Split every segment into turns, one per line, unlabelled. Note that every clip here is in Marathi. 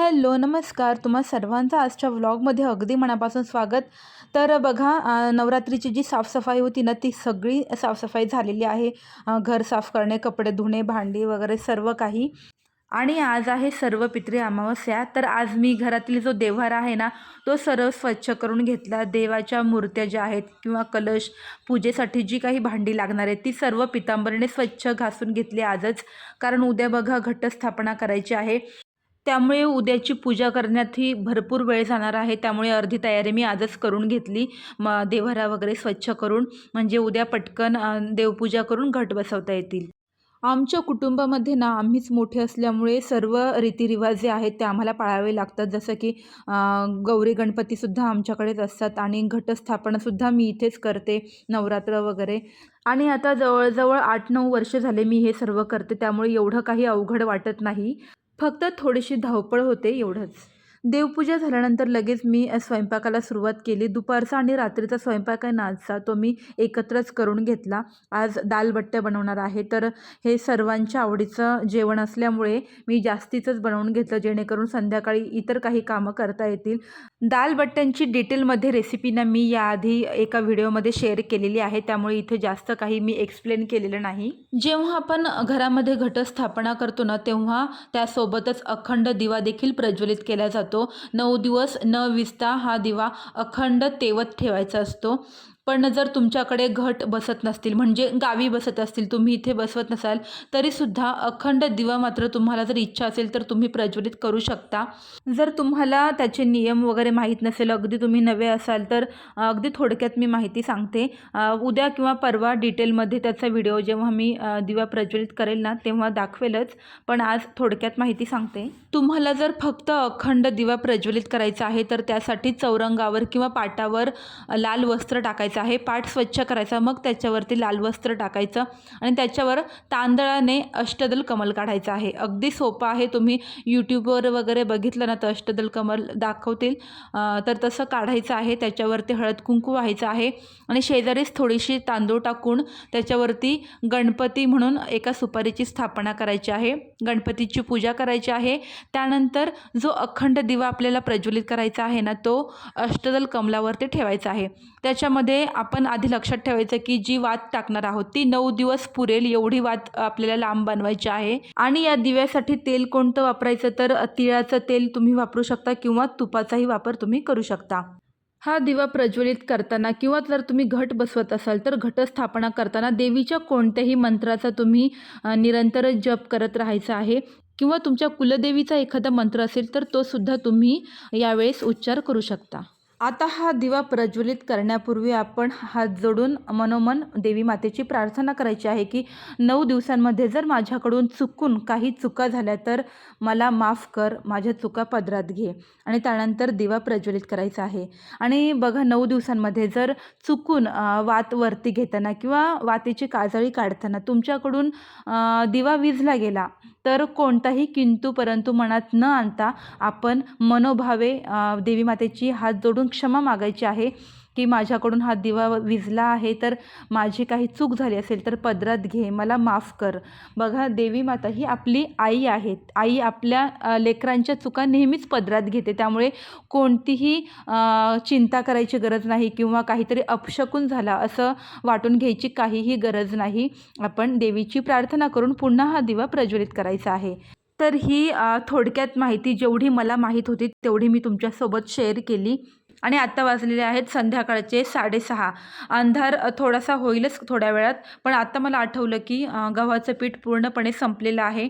हॅलो नमस्कार. तुम्हा सर्वांचं आजच्या व्लॉगमध्ये अगदी मनापासून स्वागत. तर बघा नवरात्रीची जी साफसफाई होती ना ती सगळी साफसफाई झालेली आहे. घर साफ करणे कपडे धुणे भांडी वगैरे सर्व काही. आणि आज आहे सर्व पित्री अमावस्या. तर आज मी घरातील जो देव्हारा आहे ना तो सर्व स्वच्छ करून घेतला. देवाच्या मूर्त्या ज्या आहेत किंवा कलश पूजेसाठी जी काही भांडी लागणार आहेत ती सर्व पितांबरीने स्वच्छ घासून घेतली आजच. कारण उद्या बघा घटस्थापना करायची आहे. त्यामुळे उद्याची पूजा करण्यातही भरपूर वेळ जाणार आहे. त्यामुळे अर्धी तयारी मी आजच करून घेतली. म देव्हारा वगैरे स्वच्छ करून म्हणजे उद्या पटकन देवपूजा करून घट बसवता येतील. आमच्या कुटुंबामध्ये ना आम्हीच मोठे असल्यामुळे सर्व रीतिरिवाज जे आहेत ते आम्हाला पाळावे लागतात. जसं की गौरी गणपतीसुद्धा आमच्याकडेच असतात आणि घटस्थापनासुद्धा मी इथेच करते नवरात्र वगैरे. आणि आता जवळजवळ आठ नऊ वर्ष झाले मी हे सर्व करते त्यामुळे एवढं काही अवघड वाटत नाही. फक्त थोडीशी धावपळ होते एवढंच. देवपूजा झाल्यानंतर लगेच मी स्वयंपाकाला सुरुवात केली. दुपारचा आणि रात्रीचा स्वयंपाक आहे नाचा तो मी एकत्रच करून घेतला. आज दालबट्ट्या बनवणार आहे. तर हे सर्वांच्या आवडीचं जेवण असल्यामुळे मी जास्तीचंच बनवून घेतलं जेणेकरून संध्याकाळी इतर काही कामं करता येतील. दालबट्ट्यांची डिटेलमध्ये रेसिपीनं मी याआधी एका व्हिडिओमध्ये शेअर केलेली आहे. त्यामुळे इथे जास्त काही मी एक्सप्लेन केलेलं नाही. जेव्हा आपण घरामध्ये घटस्थापना करतो ना तेव्हा त्यासोबतच अखंड दिवा देखील प्रज्वलित केला जातो. नऊ दिवस न विसता हा दिवा अखंड तेवत ठेवायचा असतो. पण जर तुमच्याकडे घट बसत नसतील म्हणजे गावी बसत असतील तुम्ही इथे बसवत नसाल तरीसुद्धा अखंड दिवा मात्र तुम्हाला जर इच्छा असेल तर तुम्ही प्रज्वलित करू शकता. जर तुम्हाला त्याचे नियम वगैरे माहीत नसेल अगदी तुम्ही नवे असाल तर अगदी थोडक्यात मी माहिती सांगते. उद्या किंवा परवा डिटेलमध्ये त्याचा व्हिडिओ जेव्हा मी दिवा प्रज्वलित करेल ना तेव्हा दाखवेलच पण आज थोडक्यात माहिती सांगते. तुम्हाला जर फक्त अखंड दिवा प्रज्वलित करायचा आहे तर त्यासाठी चौरंगावर किंवा पाटावर लाल वस्त्र टाकायचं आहे पाठ स्वच्छ करायचा मग त्याच्यावरती लाल वस्त्र टाकायचं आणि त्याच्यावर तांदळाने अष्टदल कमल काढायचं आहे. अगदी सोपं आहे तुम्ही यूट्यूबवर वगैरे बघितलं ना तर अष्टदल कमल दाखवतील. तर तसं काढायचं आहे त्याच्यावरती हळद कुंकू व्हायचं आहे आणि शेजारीच थोडीशी तांदूळ टाकून त्याच्यावरती गणपती म्हणून एका सुपारीची स्थापना करायची आहे. गणपतीची पूजा करायची आहे. त्यानंतर जो अखंड दिवा आपल्याला प्रज्वलित करायचा आहे ना तो अष्टदल कमलावरती ठेवायचा आहे. त्याच्यामध्ये आपण आधी लक्षात ठेवायचं की जी वात टाकणार आहोत ती नऊ दिवस पुरेल एवढी वात आपल्याला लांब बनवायची आहे. आणि या दिव्यासाठी तेल कोणतं वापरायचं? तर तिळाचं तेल तुम्ही वापरू शकता किंवा तुपाचाही वापर तुम्ही करू शकता. हा दिवा प्रज्वलित करताना किंवा जर तुम्ही घट बसवत असाल तर घटस्थापना करताना देवीच्या कोणत्याही मंत्राचा तुम्ही निरंतर जप करत राहायचा आहे. किंवा तुमच्या कुलदेवीचा एखादा मंत्र असेल तर तो सुद्धा तुम्ही यावेळेस उच्चार करू शकता. आता हा दिवा प्रज्वलित करण्यापूर्वी आपण हात जोडून मनोमन देवी मातेची प्रार्थना करायची आहे की नऊ दिवसांमध्ये जर माझ्याकडून चुकून काही चुका झाल्या तर मला माफ कर माझ्या चुका पदरात घे आणि त्यानंतर दिवा प्रज्वलित करायचा आहे. आणि बघा नऊ दिवसांमध्ये जर चुकून वात वरती घेताना किंवा वातीची काजळी काढताना तुमच्याकडून दिवा विजला गेला तर कोणताही किंतू परंतु मनात न आणता आपण मनोभावे देवी मातेची हात जोडून क्षमा मागायची आहे की माझ्याकडून हा दिवा विजला आहे तर माझी काही चूक झाली असेल तर पदरात घे मला माफ कर. बघा देवी माता ही आपली आई आहे. आई आपल्या लेकरांच्या चुका नेहमीच पदरात घेते. त्यामुळे कोणतीही चिंता करायची गरज नाही किंवा काहीतरी अपशकून झाला असं वाटून घ्यायची काहीही गरज नाही. आपण देवीची प्रार्थना करून पुन्हा हा दिवा प्रज्वलित करायचा आहे. तर ही थोडक्यात माहिती जेवढी मला माहीत होती तेवढी मी तुमच्यासोबत शेअर केली. आणि आत्ता वाजलेले आहेत संध्याकाळचे साडेसहा. अंधार थोडासा होईलच थोड्या वेळात पण आत्ता मला आठवलं की गव्हाचं पीठ पूर्णपणे संपलेलं आहे.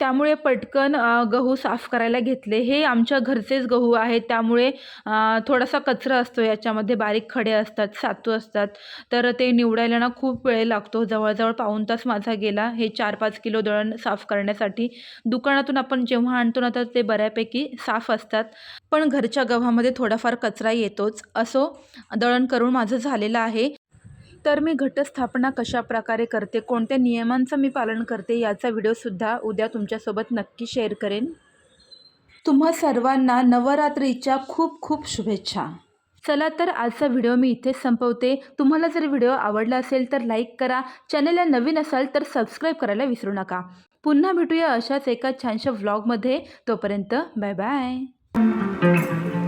त्यामुळे पटकन गहू साफ करायला घेतले. हे आमच्या घरचेच गहू आहेत. त्यामुळे थोडासा कचरा असतो याच्यामध्ये. बारीक खडे असतात सातू असतात. तर ते निवडायला ना खूप वेळ लागतो. जवळजवळ पाऊण तास माझा गेला हे चार पाच किलो दळण साफ करण्यासाठी. दुकानातून आपण जेव्हा आणतो ना तर ते बऱ्यापैकी साफ असतात. पण घरच्या गव्हामध्ये थोडाफार कचरा येतोच. असो दळण करून माझं झालेलं आहे. तर मी घटस्थापना कशा प्रकारे करते? कोणत्या नियमांचं मी पालन करते? याचा व्हिडिओसुद्धा उद्या तुमच्यासोबत नक्की शेअर करेन. तुम्हा सर्वांना नवरात्रीच्या खूप खूप शुभेच्छा. चला तर आजचा व्हिडिओ मी इथे संपवते. तुम्हाला जर व्हिडिओ आवडला असेल तर लाईक करा. चॅनलला नवीन असाल तर सबस्क्राईब करायला विसरू नका. पुन्हा भेटूया अशाच एका छानशा व्लॉगमध्ये तोपर्यंत बाय बाय